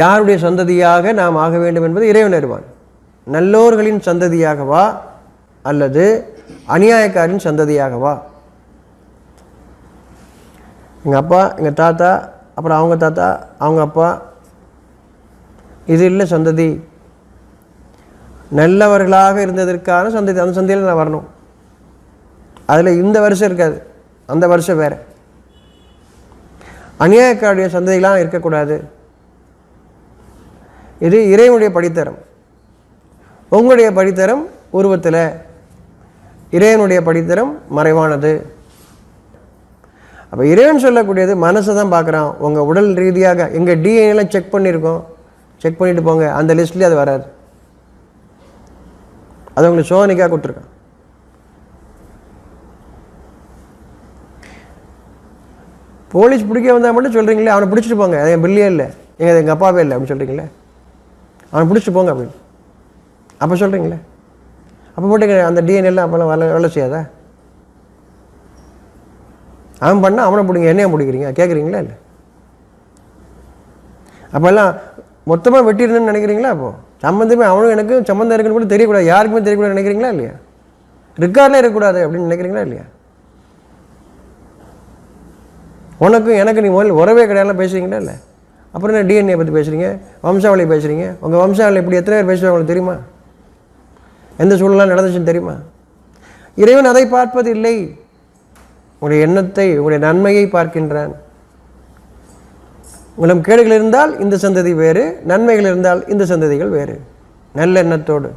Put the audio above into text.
யாருடைய சந்ததியாக நாம் ஆக வேண்டும் என்பது இறைவன் அறிவான் நல்லோர்களின் சந்ததியாகவா அல்லது அநியாயக்காரின் சந்ததியாகவா எங்கள் அப்பா எங்கள் தாத்தா அப்புறம் அவங்க தாத்தா அவங்க அப்பா இது இல்லை சந்ததி. நல்லவர்களாக இருந்ததற்கான சந்ததி அந்த சந்ததியில் நான் வரணும். அதில் இந்த வருஷம் இருக்காது அந்த வருஷம் வேறு. அநியாயக்காருடைய சந்ததிகளாக இருக்கக்கூடாது. இது இறைவனுடைய படித்தரம். உங்களுடைய படித்தரம் உருவத்தில். இறைவனுடைய படித்தரம் மறைவானது. அப்போ இறைவன் சொல்லக்கூடியது மனசை தான் பார்க்குறான். உங்கள் உடல் ரீதியாக எங்கள் டிஎன்ஏலாம் செக் பண்ணியிருக்கோம். செக் பண்ணிவிட்டு போங்க. அந்த லிஸ்ட்லேயே அது வராது. அது உங்களுக்கு சோதனைக்காக கொடுத்துருக்கான். போலீஸ் பிடிக்க வந்தால் மட்டும் சொல்கிறீங்களே அவனை பிடிச்சிட்டு போங்க. அது என் பில்லியே இல்லை. எங்கள் எங்கள் அப்பாவே இல்லை அப்படின்னு சொல்கிறீங்களே அவனை பிடிச்சிட்டு போங்க அப்படின்னு அப்போ சொல்கிறீங்களே அப்போ மட்டும் அந்த டிஎன்எல்லாம் அப்போல்லாம் வேலை வேலை செய்யாதா? அவன் பண்ணால் அவனை பிடிங்க என்னையா பிடிக்கிறீங்க? கேட்குறீங்களா இல்லை? அப்போல்லாம் மொத்தமாக வெட்டிடணும்னு நினைக்கிறீங்களா அப்போது சம்மந்தமே அவனும் எனக்கு சம்மந்தம் இருக்குன்னு கூட தெரியக்கூடாது. யாருக்குமே தெரியக்கூடாது நினைக்கிறீங்களா இல்லையா? ரிக்கார்டில் இருக்கக்கூடாது அப்படின்னு நினைக்கிறீங்களா இல்லையா? உனக்கும் எனக்கு நீ முதல்ல உறவே கிடையாதுலாம் பேசுறீங்களா இல்லை? அப்புறம் என்ன டிஎன்ஏ பற்றி பேசுகிறீங்க வம்சாவளி பேசுகிறீங்க உங்கள் வம்சாவளி இப்படி எத்தனை பேர் பேசுவாங்க உங்களுக்கு தெரியுமா? எந்த சூழலாம் நடந்துச்சுன்னு தெரியுமா? இறைவன் அதை பார்ப்பது இல்லை உங்களுடைய எண்ணத்தை உங்களுடைய நன்மையை பார்க்கின்றான். உங்களிடம் கேடுகள் இருந்தால் இந்த சந்ததி வேறு நன்மைகள் இருந்தால் இந்த சந்ததிகள் வேறு. நல்ல எண்ணத்தோடு